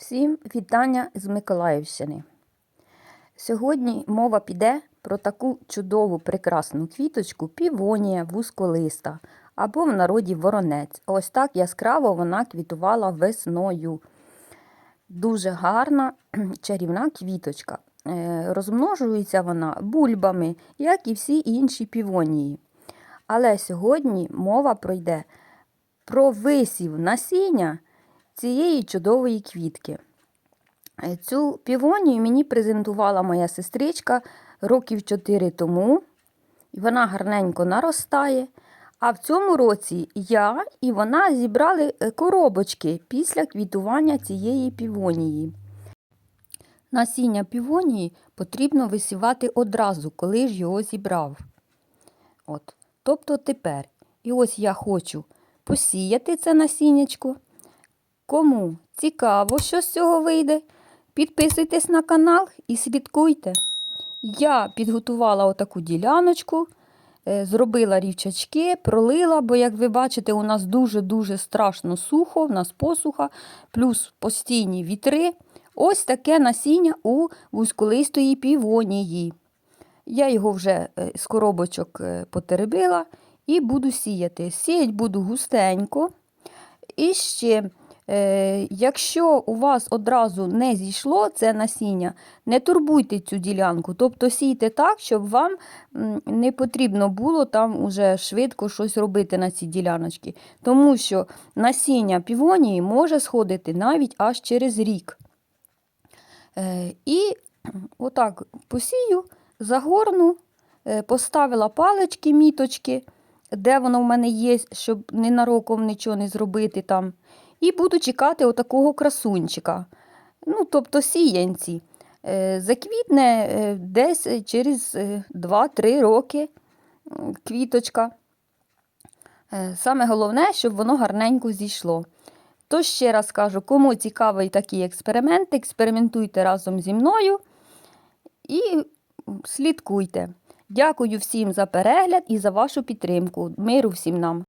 Всім вітання з Миколаївщини. Сьогодні мова піде про таку чудову прекрасну квіточку півонія вузьколиста або в народі воронець. Ось так яскраво вона квітувала весною. Дуже гарна чарівна квіточка. Е, Розмножується вона бульбами, як і всі інші півонії. Але сьогодні мова пройде про висів насіння цієї чудової квітки. Е, Цю півонію мені презентувала моя сестричка років 4 тому. І вона гарненько наростає. А в цьому році я і вона зібрали е, коробочки після квітування цієї півонії. Насіння півонії потрібно висівати одразу, коли ж його зібрав. От. Тобто тепер. І ось я хочу посіяти це насіннячко. Кому цікаво, що з цього вийде, підписуйтесь на канал і слідкуйте. Я підготувала отаку діляночку, е, зробила рівчачки, пролила, бо, як ви бачите, у нас дуже-дуже страшно сухо, в нас посуха, плюс постійні вітри. Ось таке насіння у вузьколистої півонії. Я його вже е, з коробочок е, потеребила і буду сіяти. Сіять буду густенько. І ще, якщо у вас одразу не зійшло це насіння, не турбуйте цю ділянку. Тобто сійте так, щоб вам не потрібно було там уже швидко щось робити на цій діляночці. Тому що насіння півонії може сходити навіть аж через рік. Е, І отак посію, загорну, е, поставила палички, міточки, де воно в мене є, щоб ненароком нічого не зробити там. І буду чекати отакого красунчика. Ну, тобто сіянці. Е, Заквітне е, десь через е, 2-3 роки квіточка. Е, Саме головне, щоб воно гарненько зійшло. То ще раз кажу, кому цікавий такий експеримент, експериментуйте разом зі мною і слідкуйте. Дякую всім за перегляд і за вашу підтримку. Миру всім нам!